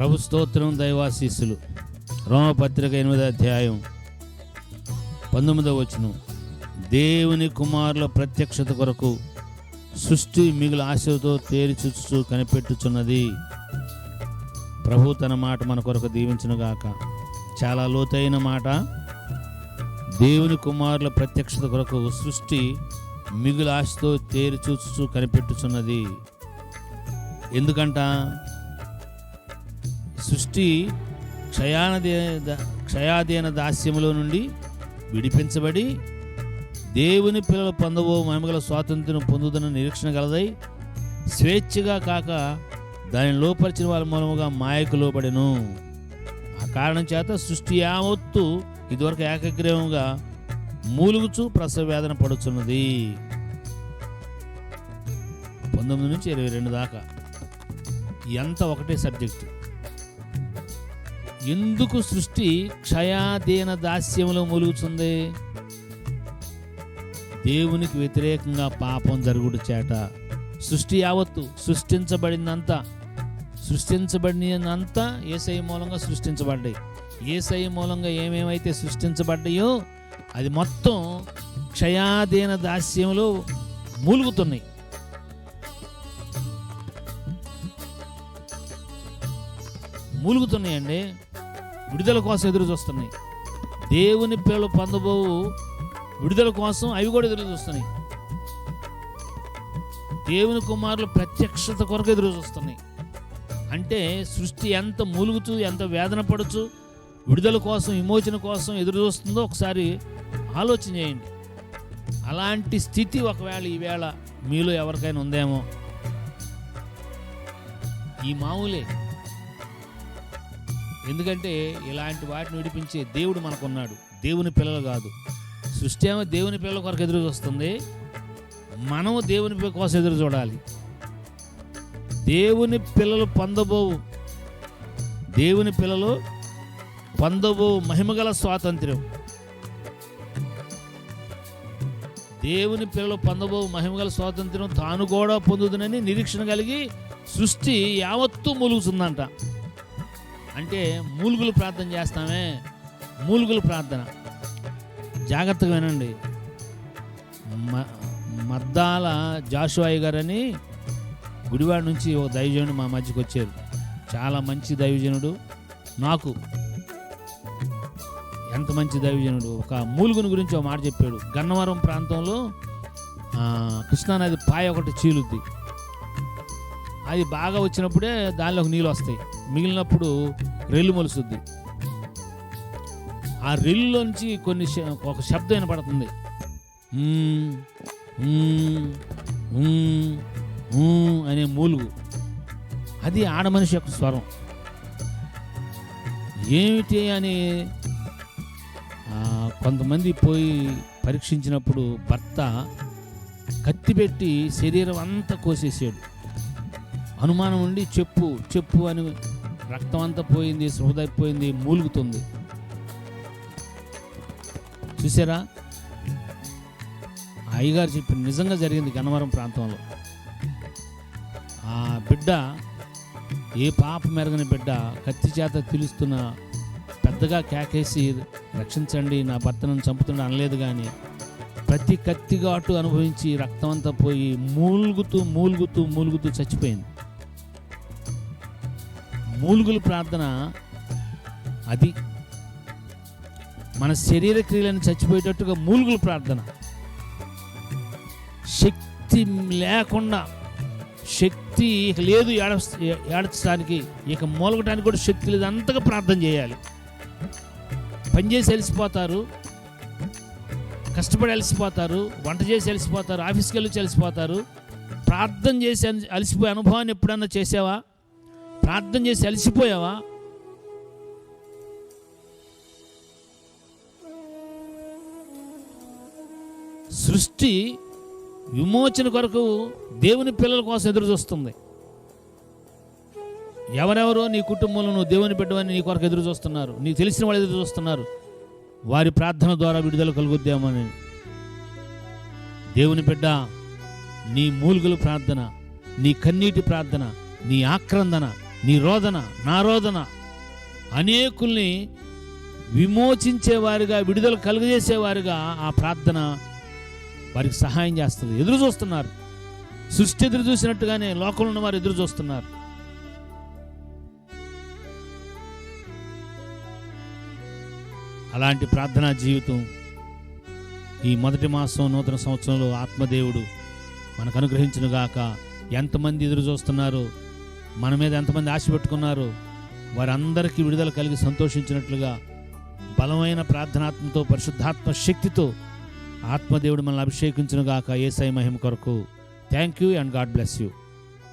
ప్రభు స్తోత్రం దైవాశీస్సులు. రోమపత్రిక ఎనిమిదో అధ్యాయం పంతొమ్మిదవ వచనం. దేవుని కుమారుల ప్రత్యక్షత కొరకు సృష్టి మిగులు ఆశతో తేరి కనిపెట్టుచున్నది. ప్రభు తన మాట మన కొరకు దీవించునుగాక చాలా లోతైన మాట. దేవుని కుమారుల ప్రత్యక్షత కొరకు సృష్టి మిగులు ఆశతో తేరి కనిపెట్టుచున్నది. ఎందుకంట? సృష్టి క్షయానదే క్షయాధీన దాస్యములో నుండి విడిపించబడి దేవుని పిల్లలు పొందబో మహిమగల స్వాతంత్ర్యం పొందుతున్న నిరీక్షణ గలదై స్వేచ్ఛగా కాక దానిని లోపరిచిన వాళ్ళ మూలముగా మాయకు లోబడెను. ఆ కారణం చేత సృష్టి యావత్తు ఇదివరకు ఏకగ్రీవంగా మూలుగుచు ప్రసవ వేదన పడుచున్నది. పంతొమ్మిది నుంచి ఇరవై రెండు దాకా. ఎంత ఒకటే సబ్జెక్టు. ఎందుకు సృష్టి క్షయాధీన దాస్యములో మూలుగుతుంది? దేవునికి వ్యతిరేకంగా పాపం జరుగుడు చేట సృష్టి యావత్తు సృష్టించబడినంతా సృష్టించబడినంతా ఏసై మూలంగా సృష్టించబడ్డాయి. ఏసై మూలంగా ఏమేమైతే సృష్టించబడ్డాయో అది మొత్తం క్షయాధీన దాస్యంలో మూలుగుతున్నాయి. మూలుగుతున్నాయండి. విడుదల కోసం ఎదురు చూస్తున్నాయి. దేవుని పిల్లలు పొందబోవు విడుదల కోసం అవి కూడా ఎదురు చూస్తున్నాయి. దేవుని కుమారులు ప్రత్యక్షత కొరకు ఎదురు చూస్తున్నాయి. అంటే సృష్టి ఎంత మూలుగుతూ ఎంత వేదన పడుచు విడుదల కోసం విమోచన కోసం ఎదురు చూస్తుందో ఒకసారి ఆలోచన చేయండి. అలాంటి స్థితి ఒకవేళ ఈవేళ మీలో ఎవరికైనా ఉందేమో? ఈ మామూలే. ఎందుకంటే ఇలాంటి వాటిని విడిపించే దేవుడు మనకున్నాడు. దేవుని పిల్లలు కాదు. సృష్టి ఏమో దేవుని పిల్లల కొరకు ఎదురు చూస్తుంది. మనము దేవుని కోసం ఎదురు చూడాలి. దేవుని పిల్లలు పొందబోవు. దేవుని పిల్లలు పొందబోవు మహిమగల స్వాతంత్ర్యం. దేవుని పిల్లలు పొందబోవు మహిమగల స్వాతంత్ర్యం తాను కూడా పొందుతుందని నిరీక్షణ కలిగి సృష్టి యావత్తూ మూలుగుతుందంట. అంటే మూలుగులు ప్రార్థన చేస్తామే. మూలుగులు ప్రార్థన. జాగ్రత్తగా వినండి. మ మద్దాల జాషువాయి గారని గుడివాడ నుంచి ఒక దైవజనుడు మా మధ్యకి వచ్చారు. చాలా మంచి దైవజనుడు. నాకు ఎంత మంచి దైవజనుడు. ఒక మూలుగుని గురించి ఒక మాట చెప్పాడు. గన్నవరం ప్రాంతంలో కృష్ణానది పాయ ఒకటి చీలుద్ది. అది బాగా వచ్చినప్పుడే దానిలోకి నీళ్ళు వస్తాయి. మిగిలినప్పుడు రెల్లు మొలుస్తుంది. ఆ రెల్లులోంచి కొన్ని శ- ఒక శబ్దం వినపడుతుంది. అనే మూలుగు. అది ఆడ మనిషి యొక్క స్వరం. ఏమిటి అని కొంతమంది పోయి పరీక్షించినప్పుడు భర్త కత్తి పెట్టి శరీరం అంతా కోసేసాడు. అనుమానం ఉండి చెప్పు చెప్పు అని రక్తం అంతా పోయింది సృహదైపోయింది మూలుగుతుంది. చూసారా? ఆ అయ్యగారు చెప్పి నిజంగా జరిగింది గన్నవరం ప్రాంతంలో. ఆ బిడ్డ ఏ పాప మెరగని బిడ్డ కత్తి చేత పిలుస్తున్న పెద్దగా కేకేసి రక్షించండి నా భర్తను చంపుతుండ అనలేదు కానీ ప్రతి కత్తిఘాటు అనుభవించి రక్తం అంతా పోయి మూలుగుతూ మూలుగుతూ మూలుగుతూ చచ్చిపోయింది. మూలుగుల ప్రార్థన అది. మన శరీర క్రియలను చచ్చిపోయేటట్టుగా మూలుగుల ప్రార్థన. శక్తి లేకుండా శక్తి ఇక లేదు ఏడ ఏడచడానికి ఇక మూలగటానికి కూడా శక్తి లేదు అంతగా ప్రార్థన చేయాలి. పనిచేసి అలసిపోతారు కష్టపడి అలసిపోతారు వంట చేసి అలసిపోతారు ఆఫీస్కి వెళ్ళి అలసిపోతారు. ప్రార్థన చేసి అలసిపోయే అనుభవాన్ని ఎప్పుడన్నా చేసావా? ప్రార్థన చేసి అలసిపోయావా? సృష్టి విమోచన కొరకు దేవుని పిల్లల కోసం ఎదురు చూస్తుంది. ఎవరెవరో నీ కుటుంబంలో నువ్వు దేవుని బిడ్డవని నీ కొరకు ఎదురు చూస్తున్నారు. నీకు తెలిసిన వాళ్ళు ఎదురు చూస్తున్నారు. వారి ప్రార్థన ద్వారా విడుదల కలుగుద్దామని. దేవుని బిడ్డ నీ మూలుగుల ప్రార్థన నీ కన్నీటి ప్రార్థన నీ ఆక్రందన నీ రోదన నా రోదన అనేకుల్ని విమోచించేవారుగా విడుదల కలుగజేసేవారుగా ఆ ప్రార్థన వారికి సహాయం చేస్తుంది. ఎదురు చూస్తున్నారు. సృష్టి ఎదురు చూసినట్టుగానే లోకంలో ఉన్న వారు ఎదురు చూస్తున్నారు. అలాంటి ప్రార్థనా జీవితం ఈ మొదటి మాసం నూతన సంవత్సరంలో ఆత్మదేవుడు మనకు అనుగ్రహించినగాక ఎంతమంది ఎదురు చూస్తున్నారో? మన మీద ఎంతమంది ఆశ పెట్టుకున్నారు వారందరికీ విడుదల కలిగి సంతోషించినట్లుగా బలమైన ప్రార్థనాత్మతో పరిశుద్ధాత్మ శక్తితో ఆత్మదేవుడు మనల్ని అభిషేకించిన గాక ఏసై మహిమ కొరకు. Thank you and God bless you